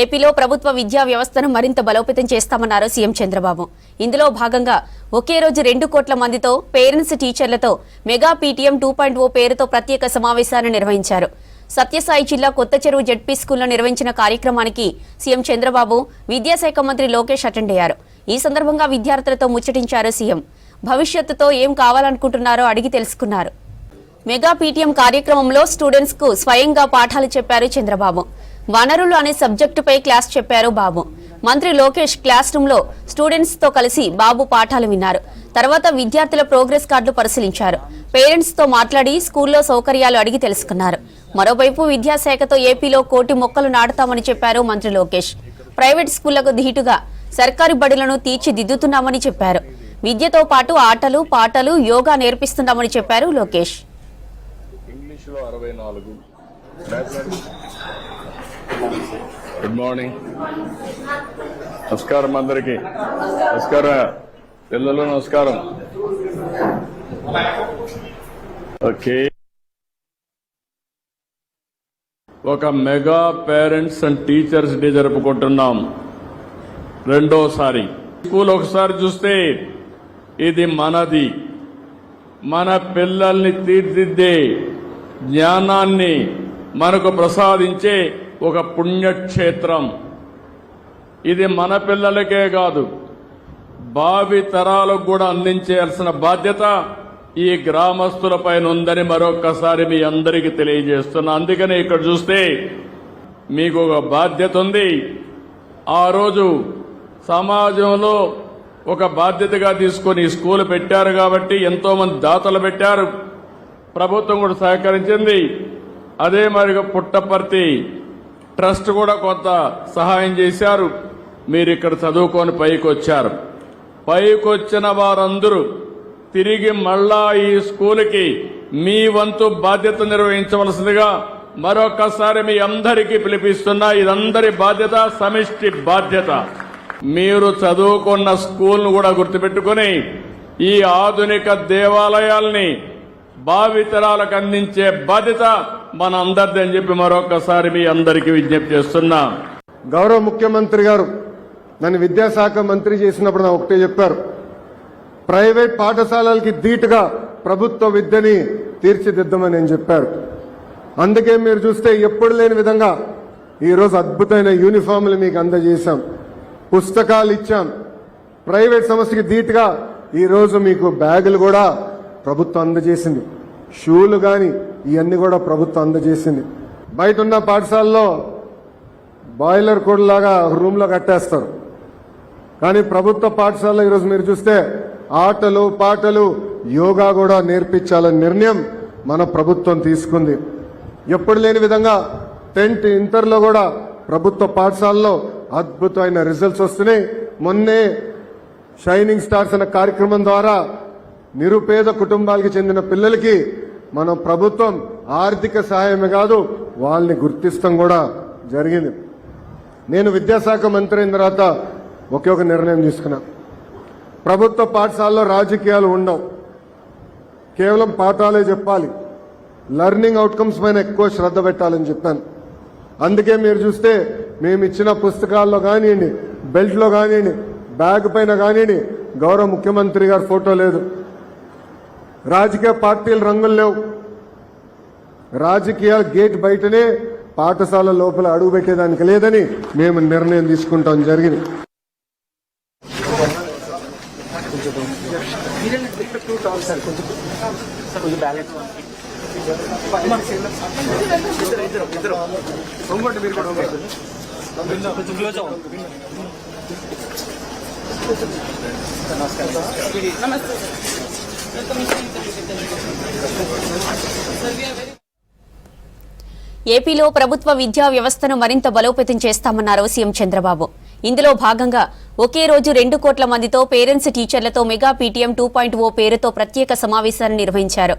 ఏపీలో ప్రభుత్వ విద్యా వ్యవస్థను మరింత బలోపేతం చేస్తామన్నారు సీఎం చంద్రబాబు. ఇందులో భాగంగా ఒకే రోజు రెండు కోట్ల మందితో parents టీచర్లతో mega PTM two point O పేరుతో ప్రత్యేక సమావేశాన్ని నిర్వహించారు. సత్యసాయి జిల్లా కొత్త చెరువు జడ్పీ స్కూల్లో నిర్వహించిన కార్యక్రమానికి సీఎం చంద్రబాబు విద్యాశాఖ మంత్రి లోకేష్ అటెండ్ అయ్యారు. ఈ సందర్భంగా విద్యార్థులతో ముచ్చటించారు సీఎం. భవిష్యత్తుతో ఏం కావాలనుకుంటున్నారో అడిగి తెలుసుకున్నారు. మెగా పీటీఎం కార్యక్రమంలో స్టూడెంట్స్కు స్వయంగా పాఠాలు చెప్పారు చంద్రబాబు. వనరులు అనే సబ్జెక్టుపై క్లాస్ చెప్పారు బాబు. మంత్రి లోకేష్ క్లాస్ రూమ్లో స్టూడెంట్స్తో కలిసి బాబు పాఠాలు విన్నారు. తర్వాత విద్యార్థుల ప్రోగ్రెస్ కార్డులు పరిశీలించారు. పేరెంట్స్తో మాట్లాడి స్కూల్లో సౌకర్యాలు అడిగి తెలుసుకున్నారు. మరోవైపు విద్యాశాఖతో ఏపీలో కోటి మొక్కలు నాటుతామని చెప్పారు మంత్రి లోకేష్. ప్రైవేట్ స్కూళ్ళకు ధీటుగా సర్కారు బడులను తీర్చిదిద్దుతున్నామని చెప్పారు. విద్యతో పాటు ఆటలు పాటలు యోగా నేర్పిస్తున్నామని చెప్పారు లోకేష్ ఇంగ్లీష్లో అరవై నాలుగు మ్యాథమెటిక్స్ గుడ్ మార్నింగ్ నమస్కారం అందరికీ. నమస్కారం పిల్లలు నమస్కారం. ఓకే. ఒక mega parents and teachers day జరుపుకుంటున్నాం. రెండోసారి. స్కూల్ ఒకసారి చూస్తే ఇది మనది. మన పిల్లల్ని తీర్చిదిద్దే జ్ఞానాన్ని మనకు ప్రసాదించే ఒక పుణ్యక్షేత్రం. ఇది మన పిల్లలకే కాదు భావి తరాలకు కూడా అందించాల్సిన బాధ్యత ఈ గ్రామస్తులపైన ఉందని మరొక్కసారి మీ అందరికీ తెలియజేస్తున్నా. అందుకనే ఇక్కడ చూస్తే మీకు ఒక బాధ్యత ఉంది. ఆ రోజు సమాజంలో ఒక బాధ్యతగా తీసుకొని స్కూల్ పెట్టారు కాబట్టి ఎంతో మంది దాతలు పెట్టారు. ప్రభుత్వం కూడా సహకరించింది. అదే మరి పుట్టపర్తి ట్రస్ట్ కూడా కొంత సహాయం చేశారు. మీరు ఇక్కడ చదువుకొని పైకి వచ్చారు పైకి వచ్చిన వారందరూ తిరిగి మళ్ళా ఈ స్కూల్కి మీ వంతు బాధ్యత నిర్వహించవలసిందిగా మరొకసారి మీ అందరికీ పిలిపిస్తున్నా. ఇదందరి బాధ్యత సమిష్టి బాధ్యత. మీరు చదువుకున్న స్కూల్ను కూడా గుర్తుపెట్టుకుని ఈ ఆధునిక దేవాలయాల్ని భావితరాలకు అందించే బాధ్యత మన అందరిది అని చెప్పి మరొకసారి మీ అందరికీ విజ్ఞప్తి చేస్తున్నా. గౌరవ ముఖ్యమంత్రి గారు నన్ను విద్యాశాఖ మంత్రి చేసినప్పుడు నా ఒకటే చెప్పారు. ప్రైవేట్ పాఠశాలలకి ధీటుగా ప్రభుత్వ విద్యని తీర్చిదిద్దామని నేను చెప్పారు. అందుకే మీరు చూస్తే ఎప్పుడు లేని విధంగా ఈరోజు అద్భుతమైన యూనిఫామ్లు మీకు అందజేశాం. పుస్తకాలు ఇచ్చాం. ప్రైవేట్ సంస్థకి ధీటుగా ఈరోజు మీకు బ్యాగులు కూడా ప్రభుత్వం అందజేసింది. షూలు కానీ ఇవన్నీ కూడా ప్రభుత్వం అందజేసింది. బయట ఉన్న పాఠశాలలో బాయిలర్ కోడ్లాగా రూమ్లో కట్టేస్తారు. కానీ ప్రభుత్వ పాఠశాలలో ఈరోజు మీరు చూస్తే ఆటలు పాటలు యోగా కూడా నేర్పించాలనే నిర్ణయం మన ప్రభుత్వం తీసుకుంది. ఎప్పుడు లేని విధంగా టెన్త్ ఇంటర్లో కూడా ప్రభుత్వ పాఠశాలలో అద్భుతమైన రిజల్ట్స్ వస్తున్నాయి. మొన్నే షైనింగ్ స్టార్స్ అనే కార్యక్రమం ద్వారా నిరుపేద కుటుంబాలకు చెందిన పిల్లలకి మన ప్రభుత్వం ఆర్థిక సహాయమే కాదు వాళ్ళని గుర్తిస్తాం కూడా జరిగింది. నేను విద్యాశాఖ మంత్రి అయిన తర్వాత ఒకే ఒక నిర్ణయం తీసుకున్నా. ప్రభుత్వ పాఠశాలలో రాజకీయాలు ఉండవు. కేవలం పాఠాలే చెప్పాలి. లర్నింగ్ అవుట్కమ్స్ పైన ఎక్కువ శ్రద్ధ పెట్టాలని చెప్పాను. అందుకే మీరు చూస్తే మేము ఇచ్చిన పుస్తకాల్లో కానివ్వండి బెల్ట్లో కానివ్వండి బ్యాగ్ పైన కానివ్వండి గౌరవ ముఖ్యమంత్రి గారి ఫోటో లేదు. రాజకీయ పార్టీలు రంగులు లేవు. రాజకీయ గేట్ బయటనే పాఠశాల లోపల అడుగు పెట్టేదానికి లేదని మేము నిర్ణయం తీసుకుంటాం జరిగింది. ఏపీలో ప్రభుత్వ విద్యా వ్యవస్థను మరింత బలోపేతం చేస్తామన్నారు సీఎం చంద్రబాబు. ఇందులో భాగంగా ఒకే రోజు రెండు కోట్ల మందితో parents టీచర్లతో mega PTM two point O పేరుతో ప్రత్యేక సమావేశాన్ని నిర్వహించారు.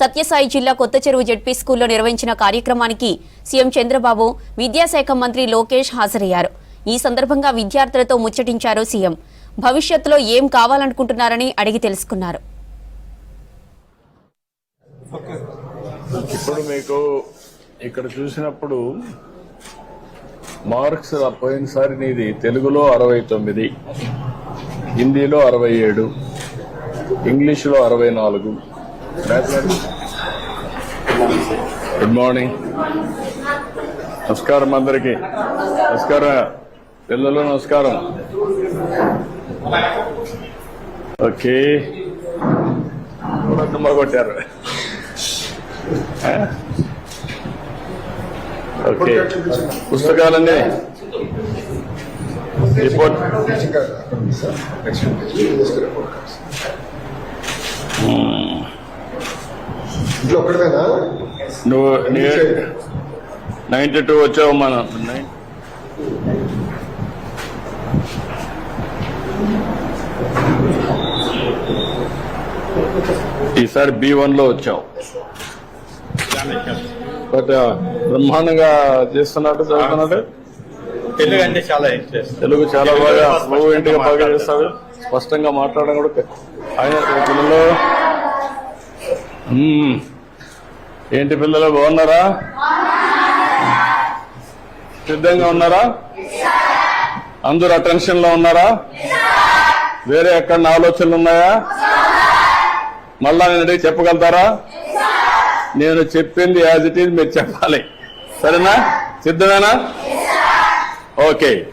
సత్యసాయి జిల్లా కొత్త చెరువు జడ్పీ స్కూల్లో నిర్వహించిన కార్యక్రమానికి సీఎం చంద్రబాబు విద్యాశాఖ మంత్రి లోకేష్ హాజరయ్యారు. ఈ సందర్భంగా విద్యార్థులతో ముచ్చటించారు సీఎం. భవిష్యత్తులో ఏం కావాలనుకుంటున్నారని అడిగి తెలుసుకున్నారు. ఇప్పుడు మీకు ఇక్కడ చూసినప్పుడు మార్క్స్ పోయినసారి నీది తెలుగులో అరవై తొమ్మిది హిందీలో అరవై ఏడు ఇంగ్లీష్లో అరవై నాలుగు. గుడ్ మార్నింగ్ నమస్కారం అందరికి. నమస్కారం. పిల్లలు నమస్కారం. ఓకే తుమ్మ కొట్టారు. ఓకే. పుస్తకాలన్నీ రిపోర్ట్. ఒక్కడేనా నువ్వు నైన్టీ టూ వచ్చావు మన ఈసారి బి వన్లో వచ్చావు. బట్ బ్రహ్మాండంగా చేస్తున్నట్టు చదువుతున్నట్టు తెలుగు అంటే చాలా తెలుగు చాలా బాగా ఫ్లూయెంట్గా బాగా చేస్తాడు స్పష్టంగా మాట్లాడడం కూడా ఆయన పిల్లలు. ఏంటి పిల్లలు బాగున్నారా? సిద్ధంగా ఉన్నారా? అందరూ అటెన్షన్లో ఉన్నారా? వేరే ఎక్కడ ఆలోచనలు ఉన్నాయా? మళ్ళా నేను అడిగి చెప్పగలుగుతారా? నేను చెప్పింది యాజ్ ఇట్ ఈజ్ మీరు చెప్పాలి. సరేనా? సిద్ధమేనా? ఓకే.